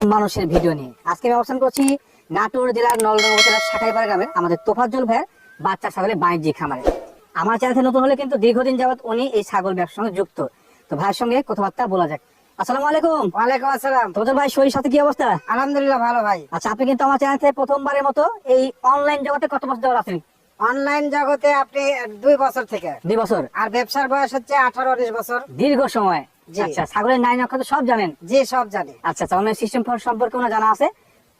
মানুষের ভিডিও নিয়ে। আজকে আমি অবস্থান করছি নাটোর জেলার নলডাঙ্গা উপজেলার শাখাইপাড়া গ্রামে আমাদের তোফাজ্জল ভাইয়ের বাচ্চা ছাগলের বাণিজ্যিক খামারে। আমার চ্যানেল নতুন হলে কিন্তু দীর্ঘদিন যাবত উনি এই ছাগল ব্যবসার সঙ্গে যুক্ত। তো ভাইয়ের সঙ্গে কথাবার্তা বলা যাক। আসসালামু আলাইকুম। ওয়ালাইকুম আসসালাম। তোফাজ্জল ভাই শরীর সাথে কি অবস্থা? আলহামদুলিল্লাহ ভালো ভাই। আচ্ছা আপনি কিন্তু আমার চ্যানেল থেকে প্রথমবারের মতো এই অনলাইন জগতে কত বছর যাওয়ার আছেন? অনলাইন জগতে আপনি দুই বছর থেকে। দুই বছর? আর ব্যবসার বয়স হচ্ছে আঠারো উনিশ বছর। দীর্ঘ সময়। আচ্ছা নাইন অক্ষর তো সব জানেন? জি সব জানি। আচ্ছা আচ্ছা অনলাইন সিস্টেম সম্পর্কে ওনার জানা আছে?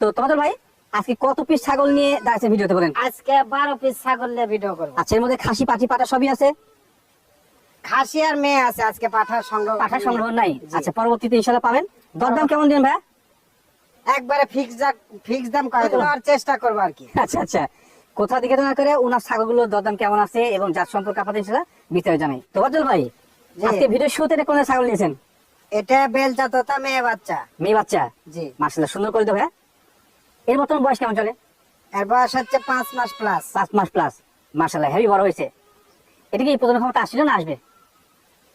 তো তোমাদের ভাই আজকে কত পিস ছাগল নিয়ে দাঁড়াচ্ছে ভিডিওতে বলেন? আজকে বারো পিস ছাগল নিয়ে ভিডিও করব। আচ্ছা এর মধ্যে খাসি পাটি পাটা সবই আছে? খাসি আর মেয়ে আছে আজকে পাঠার সংগ্রহ পাঠা সংগ্রহ নাই? আচ্ছা পরবর্তীতে ইনশাল্লাহ পাবেন। দরদাম কেমন দিন ভাই? একবারে ফিক্স ফিক্স দাম করে দেওয়ার চেষ্টা করব আর কি। আচ্ছা আচ্ছা। কোথা থেকে না করে ওনার ছাগলগুলোর দরদাম কেমন আছে এবং যার সম্পর্কে আপনাদের ইনশাল্লাহ বিস্তারিত জানাই। তো ভাই। আজকে ভিডিও শুরুতে কোন ছাগল নিয়েছেন? এটা বেলচা তোতা মেয়ে বাচ্চা। মেয়ে বাচ্চা? জি। মার্শাল্লাহ সুন্দর করে দেবো হ্যাঁ। এর মতন বয়স কেমন চলে? এর বয়স হচ্ছে পাঁচ মাস প্লাস পাঁচ মাস প্লাস মার্শাল্লাহ হেভি বড় হয়েছে। এটা কি প্রধান ক্ষমতা আসছিল না আসবে?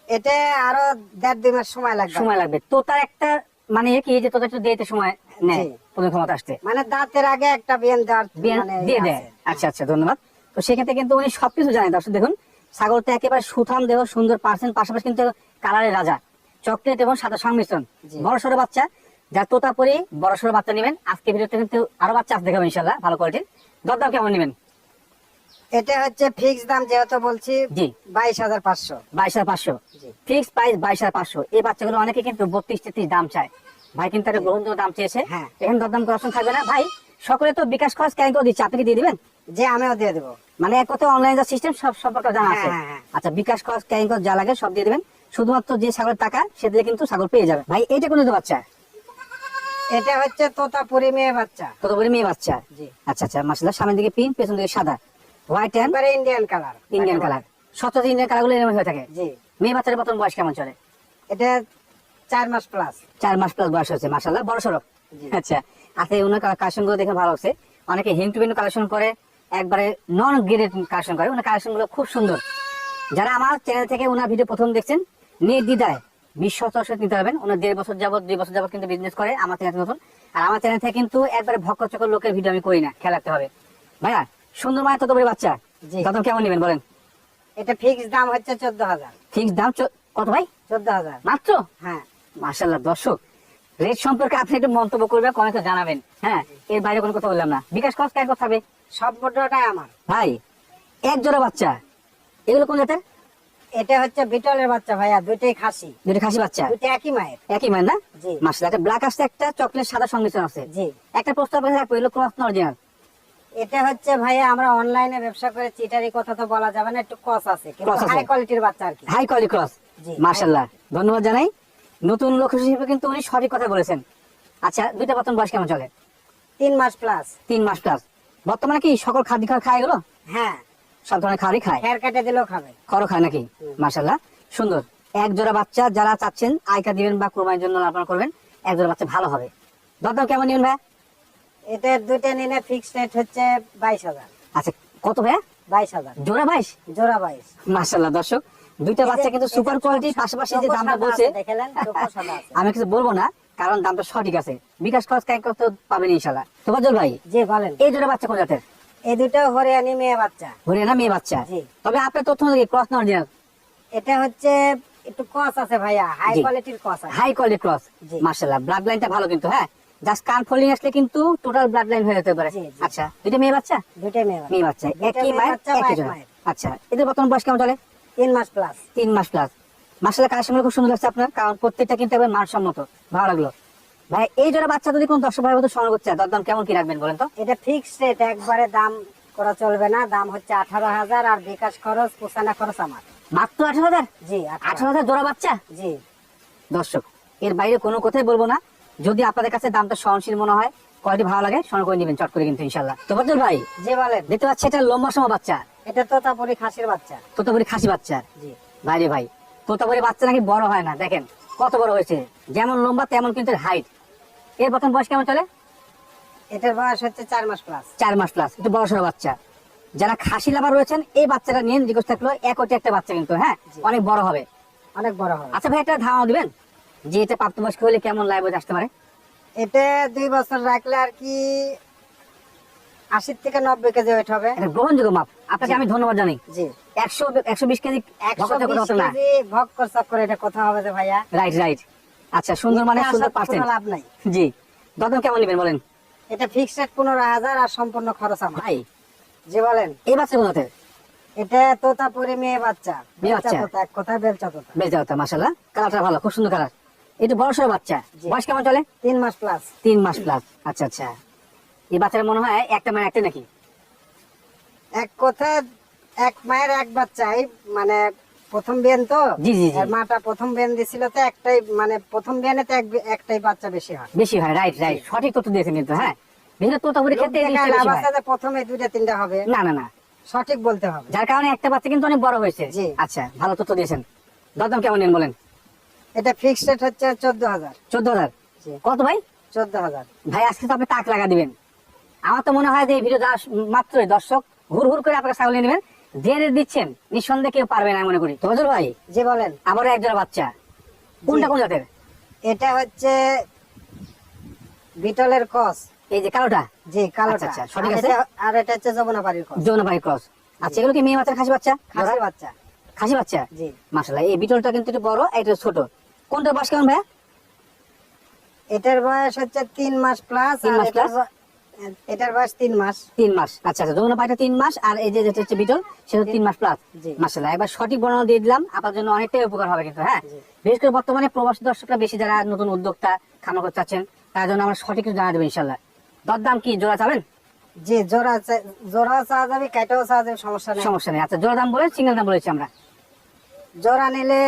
এটা আরও দেড় দুই মাস সময় লাগবে। সময় লাগবে। তো তার একটা মানে কি যে তোদের একটু দিতে সময় নেয়। প্রধান ক্ষমতা আসতে। মানে দাঁতের আগে একটা বিয়ান দেওয়ার বিয়ে মানে দিয়ে দেয়। আচ্ছা আচ্ছা ধন্যবাদ। তো সেক্ষেত্রে কিন্তু উনি সবকিছু জানেন। দর্শক দেখুন ছাগলটা একেবারে সুঠাম দেহ সুন্দর পার্সেন্ট পাশাপাশি কিন্তু কালারের রাজা। চকলেট এবং সাদা সংমিশ্রণ। বড় সড়ো বাচ্চা। যা তোতা পরি বড় সড়ো বাচ্চা নেবেন। আজকে ভিডিওতে কিন্তু আরও বাচ্চা আছে দেখাবো ইনশাল্লাহ ভালো কোয়ালিটির দরদাম কেমন নেবেন? এটা হচ্ছে ফিক্স দাম যেহেতু বলছি জি। বাইশ হাজার পাঁচশো। বাইশ হাজার পাঁচশো। ফিক্স প্রাইস বাইশ হাজার পাঁচশো। এই বাচ্চাগুলো অনেকে কিন্তু বত্রিশ তেত্রিশ দাম চায়। ভাই কিন্তু একটা গ্রহণযোগ্য দাম চেয়েছে। হ্যাঁ। এখানে দরদাম করার থাকবে না। ভাই সকলে তো বিকাশ খরচ ক্যান করে দিচ্ছে? আপনি কি দিয়ে দিবেন? যে আমিও দিয়ে দেবো। মানে এক কথা অনলাইন যা সিস্টেম সব সম্পর্কে জানা আছে। হ্যাঁ, হ্যাঁ, হ্যাঁ। আচ্ছা বিকাশ খরচ ক্যারিং খরচ যা লাগে সব দিয়ে দিবেন। শুধুমাত্র যে ছাগলের টাকা সে দিলে কিন্তু ছাগল পেয়ে যাবে। ভাই এটা কোন বাচ্চা? এটা হচ্ছে তোতাপুরি মেয়ে বাচ্চা। কত করে মেয়ে বাচ্চা? জি। আচ্ছা আচ্ছা মাসাল্লাহ সামনের দিকে পিন পেছন দিকে সাদা। হোয়াইট একবারে ইন্ডিয়ান কালার ইন্ডিয়ান কালার সচরাচর ইন্ডিয়ান কালারগুলো এরকম হয়ে থাকে। জি। মেয়ে বাচ্চার প্রথম বয়স কেমন চলে? এটা চার মাস প্লাস চার মাস প্লাস বয়স হচ্ছে মাসাল্লাহ বড় সড়ক জি। আচ্ছা আচ্ছা ওনার কালেকশনগুলো দেখে ভালো লাগছে। অনেকে হিম টু কালেকশন করে একবারে নন গ্রেডেড কালেকশন করে। ওনার কালেকশনগুলো খুব সুন্দর। যারা আমার চ্যানেল থেকে ওনার ভিডিও প্রথম দেখছেন নির্দ্বিধায় বিশ্ব চর্চা নিতে পারবেন। ওনার দেড় বছর যাবত দুই বছর যাবত কিন্তু বিজনেস করে আমার চ্যানেল নতুন। আর আমার চ্যানেল থেকে কিন্তু একবারে ভক্কচকর লোকের ভিডিও আমি করি না খেয়াল রাখতে হবে। ভাইয়া সুন্দর মায়ের তত বড় বাচ্চা। জি। দাম কেমন নেবেন বলেন? এটা ফিক্স দাম হচ্ছে চোদ্দ হাজার ফিক্স দাম কত ভাই? চোদ্দ হাজার মাত্র? হ্যাঁ। মার্শাল্লাহ দর্শক। রেট সম্পর্কে আপনি একটু মন্তব্য করবেন কমেন্টে জানাবেন। হ্যাঁ এর বাইরে কোনো কথা বললাম না। বিকাশ খরচ কেন কথা হবে সব মোটরটাই আমার। ভাই এক জোড়া বাচ্চা। এগুলো কোন জাতের? এটা হচ্ছে বিটলের বাচ্চা ভাইয়া দুইটাই খাসি। দুটো খাসি বাচ্চা? দুইটা একই মায়ের। একই মানে না? জি। মার্শাল্লাহ একটা ব্ল্যাক আসছে একটা চকলেট সাদা সংমিশ্রণ আছে। জি। একটা প্রস্তাব আছে রাখব এগুলো ক্রস অরিজিনাল এটা হচ্ছে ভাইয়া আমরা অনলাইনে ব্যবসা করে চিটারি কথা তো বলা যাবে না একটু কস আছে কিন্তু। হাই কোয়ালিটির বাচ্চা আর কি। হাই কোয়ালিটি ক্রস জি। মার্শাল্লাহ ধন্যবাদ জানাই। নতুন লোক হিসেবে কিন্তু উনি সঠিক কথা বলেছেন। আচ্ছা দুইটা বর্তমান বয়স কেমন চলে? তিন মাস প্লাস তিন মাস প্লাস বর্তমানে কি সকল খাদ্য খাওয়া খায় এগুলো? হ্যাঁ। সব ধরনের খাবারই খায়? খের কেটে দিলেও খাবে। খরচ হয় নাকি? মাশাল্লাহ সুন্দর। এক জোড়া বাচ্চা যারা চাচ্ছেন আয়কা দিবেন বা কোরবানির জন্য লালন করবেন এক জোড়া বাচ্চা ভালো হবে। দরদাম কেমন নেবেন ভাই এটা দুইটা নিলে ফিক্স রেট হচ্ছে বাইশ হাজার। আচ্ছা কত ভাই বাইশ হাজার। জোড়া বাইশ? জোড়া বাইশ। মাশাল্লাহ দর্শক। দুইটা বাচ্চা কিন্তু সুপার কোয়ালিটির পাশাপাশি যে দামটা বলছে। আমি কিছু বলব না কারণ দামটা সঠিক আছে। বিকাশ খরচ কাই করতে পাবেন ইনশাল্লাহ তোফাজল ভাই জি বলেন। এই জোড়া বাচ্চা কোন জাতের? এই দুটো হরিয়ানি মেয়ে বাচ্চা। হরিয়ানা মেয়ে বাচ্চা। তবে আপনার তথ্য অনুযায়ী ক্রস না অরিজিনাল এটা হচ্ছে একটু কস আছে ভাইয়া হাই কোয়ালিটির কস আছে। হাই কোয়ালিটি ক্রস জি। মার্শাল্লাহ ব্লাড লাইনটা ভালো কিন্তু হ্যাঁ? জাস্ট কান ফোল্ডিং আসলে কিন্তু টোটাল ব্লাড লাইন হয়ে যেতে পারে। আচ্ছা দুইটা মেয়ে বাচ্চা? দুইটাই মেয়ে বাচ্চা। মেয়ে বাচ্চা। একই মেয়ে মায়ের? একই আচ্ছা এদের বর্তমান বয়স কেমন চলে? তিন মাস প্লাস তিন মাস প্লাস মার্শাল্লাহ কালেকশন খুব সুন্দর লাগছে আপনার কারণ প্রত্যেকটা কিন্তু একবার মানসম্মত। ভালো লাগল। ভাই এই জোড়া বাচ্চা যদি কোন দর্শক ভাই মতো সংগ্রহ চায় দরদাম কেমন কি রাখবেন বলেন তো? এটা ফিক্স রেট একবারে দাম করা চলবে না দাম হচ্ছে আঠারো হাজার আর বিকাশ খরচ পোষানা খরচ আমার। মাত্র আঠারো হাজার? জি আঠারো। আঠারো হাজার জোড়া বাচ্চা? জি। দর্শক এর বাইরে কোনো কথাই বলব না। যদি আপনাদের কাছে দামটা সহনশীল মনে হয় কোয়ালিটি ভালো লাগে সংগ্রহ করে নেবেন চট করে কিন্তু ইনশাল্লাহ তো বদল ভাই যে বলেন। দেখতে পাচ্ছি এটা লম্বা সময় বাচ্চা। এটা তোতাপুরি খাসির বাচ্চা। তোতাপুরি খাসি বাচ্চা। জি। ভাই রে ভাই তোতাপুরি বাচ্চা নাকি বড় হয় না দেখেন কত বড় হয়েছে। যেমন লম্বা তেমন কিন্তু হাইট এর প্রথম বয়স কেমন চলে? এটার বয়স হচ্ছে চার মাস প্লাস চার মাস প্লাস একটু বড় সড়ো বাচ্চা। যারা খাসি লাভার রয়েছেন এই বাচ্চাটা নিয়ে জিজ্ঞেস থাকল এক কোটি একটা বাচ্চা কিন্তু হ্যাঁ? অনেক বড় হবে। অনেক বড় হবে। আচ্ছা ভাই একটা ধারণা দিবেন যে এটা প্রাপ্তবয়স্ক হলে কেমন লাইভ আসতে পারে? এটা দুই বছর রাখলে আর কি আশি থেকে নব্বই কেজি ওয়েট হবে। গ্রহণযোগ্য মাপ। আপনাকে আমি ধন্যবাদ জানাই। জি। একশো একশো বিশ কেজি একশো ভক্ত বিশ কেজি ভক্কর চক্কর এটা কথা হবে যে ভাইয়া। রাইট রাইট আচ্ছা সুন্দর মানে সুন্দর পার্সেন্ট লাভ নাই। জি। কেমন নেবেন বলেন? এটা ফিক্সড রেট পনেরো হাজার আর সম্পূর্ণ খরচ আমার। ভাই। জি বলেন। এই বাচ্চা কোথাতে এটা তোতাপুরি মেয়ে বাচ্চা। মেয়ে বেলচা বাচ্চা? তোতা এক কথা বেলচা তোতা বেশ যাওয়া মাসাল্লাহ কালারটা ভালো খুব সুন্দর কালার। এটা বড় সড়ো বাচ্চা বয়স কেমন চলে? তিন মাস প্লাস তিন মাস প্লাস আচ্ছা আচ্ছা। এই বাচ্চাটা মনে হয় একটা মানে একটা নাকি? এক কথা এক মায়ের এক বাচ্চাই মানে প্রথম বিয়ান তো? জি, জি, জি। মাটা প্রথম বিয়ান দিছিল তো একটাই মানে প্রথম বিয়ানে তো এক- একটাই বাচ্চা বেশি হয়। বেশি হয় রাইট রাইট সঠিক তথ্য দিয়েছেন কিন্তু হ্যাঁ? বিভিন্ন তোতাপুরি ক্ষেত্রে এই লোক জিনিসটা দেখায় বেশি লাভ হয়। আছে প্রথমে দুইটা তিনটা হবে? না না না। সঠিক বলতে হবে। যার কারণে একটা বাচ্চা কিন্তু অনেক বড় হয়েছে। জি। আচ্ছা ভালো তথ্য দিয়েছেন। দরদাম কেমন নেন বলেন? এটা ফিক্সড রেট হচ্ছে চোদ্দ হাজার। চোদ্দ হাজার? জি। কত ভাই? চোদ্দ হাজার। ভাই আজকে তো আপনি তাক লাগা দিবেন। আমার তো মনে হয় যে এই ভিডিও যা মাত্রই দর্শক হুর হুর করে আপনাকে ছাগল নিয়ে নেবেন। যে রেট দিচ্ছেন নিঃসন্দেহে কেউ পারবে না মনে করি। তো হজুর ভাই জি বলেন। আবারও একজন বাচ্চা। কোনটা। কোন জাতের? এটা হচ্ছে বিটলের কস। এই যে কালোটা? জি কালোটা। আচ্ছা, সঠিক আর আছে? আর এটা হচ্ছে যমুনাপাড়ির কস। যৌন ভাই ক্রস আচ্ছা এগুলো কি মেয়ে বাচ্চা খাসি বাচ্চা? খাসি বাচ্চা। খাসি বাচ্চা? জি। মাসাল্লাহ এই বিটলটা কিন্তু একটু বড় এটা ছোট। কোনটা বয়স কেমন ভাই এটার বয়স হচ্ছে তিন মাস প্লাস তিন মাস? ব- এটার বয়স তিন মাস। তিন মাস। আচ্ছা আচ্ছা তিন মাস আর এই যে যেটা হচ্ছে বিটল সেটা তিন মাস প্লাস জি। মাসাল্লাহ এবার সঠিক বর্ণনা দিয়ে দিলাম আপনার জন্য অনেকটাই উপকার হবে কিন্তু হ্যাঁ? বিশেষ করে বর্তমানে প্রবাসী দর্শকরা বেশি যারা নতুন উদ্যোক্তা খামার করতে চাচ্ছেন তার জন্য আমরা সঠিক কিছু জানা দেবো ইনশাল্লাহ দরদাম কি জোড়া চাবেন? জোড়া চা- চাওয়া যাবে কেটেও চাওয়া যাবে সমস্যা নেই। সমস্যা নেই। আচ্ছা জোড়া দাম বলে সিঙ্গেল দাম বলেছি আমরা। জোড়া নিলে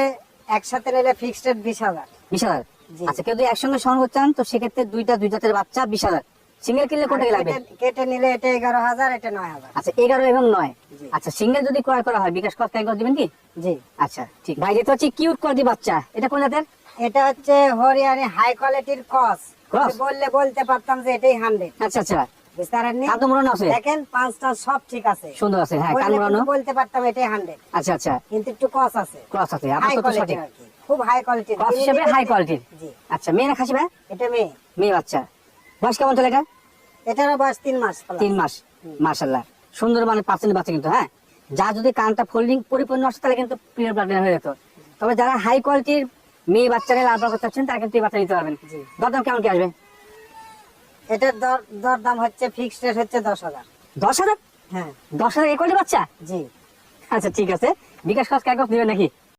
একসাথে নিলে ফিক্সড বিশ হাজার। বিশ হাজার? আচ্ছা কেউ যদি একসঙ্গে সংগ্রহ চান তো সেক্ষেত্রে দুইটা দুই জাতের বাচ্চা বিশ হাজার। সিঙ্গেল কিনলে কোনটা লাগবে? কেটে- নিলে এটা এগারো হাজার এটা নয় হাজার। আচ্ছা এগারো এবং নয়। জি। আচ্ছা সিঙ্গেল যদি ক্রয় করা হয় বিকাশ কস্ট ক্যাশ দিবেন কি? জি। আচ্ছা ঠিক। ভাই যেটা হচ্ছে কিউট কোয়ালিটি বাচ্চা। এটা কোন জাতের? এটা হচ্ছে হরিয়ানি হাই কোয়ালিটির কস Cross? বললে বলতে পারতাম যে এটাই হান্ড্রেড আচ্ছা আচ্ছা। বুঝতে পারেননি? কান তো মোড়ানো আছে? দেখেন পাঁচটা সব ঠিক আছে। সুন্দর আছে হ্যাঁ বলতে পারতাম এটাই আচ্ছা আচ্ছা। কিন্তু একটু কস আছে। ক্রস আছে আপনার হাই তো কোয়ালিটি সঠিক। খুব হাই কোয়ালিটির ক্রস হিসেবে হাই কোয়ালিটির জি। আচ্ছা মেয়ে না খাসি ভাই? এটা মেয়ে। মেয়ে বাচ্চা। বয়স কেমন চলে এটা এটারও বয়স তিন মাস তিন মাস। মার্শাল্লাহ সুন্দর মানে পার্সেন্ট বাচ্চা কিন্তু হ্যাঁ? যা যদি কানটা ফোল্ডিং পরিপূর্ণ আসে তাহলে কিন্তু প্রিয় ব্লাড হয়ে যেত। তবে যারা হাই কোয়ালিটির মেয়ে বাচ্চাকে লাভ করতে চাচ্ছেন তারা কিন্তু এই বাচ্চা নিতে পারবেন। দরদাম কেমন কি আসবে? এটার দর দর দাম হচ্ছে ফিক্সড রেট হচ্ছে দশ হাজার। দশ হাজার? হ্যাঁ। দশ হাজার এই কোয়ালিটি বাচ্চা? জি। আচ্ছা ঠিক আছে। বিকাশ খরচ কাগজ দিবেন নাকি?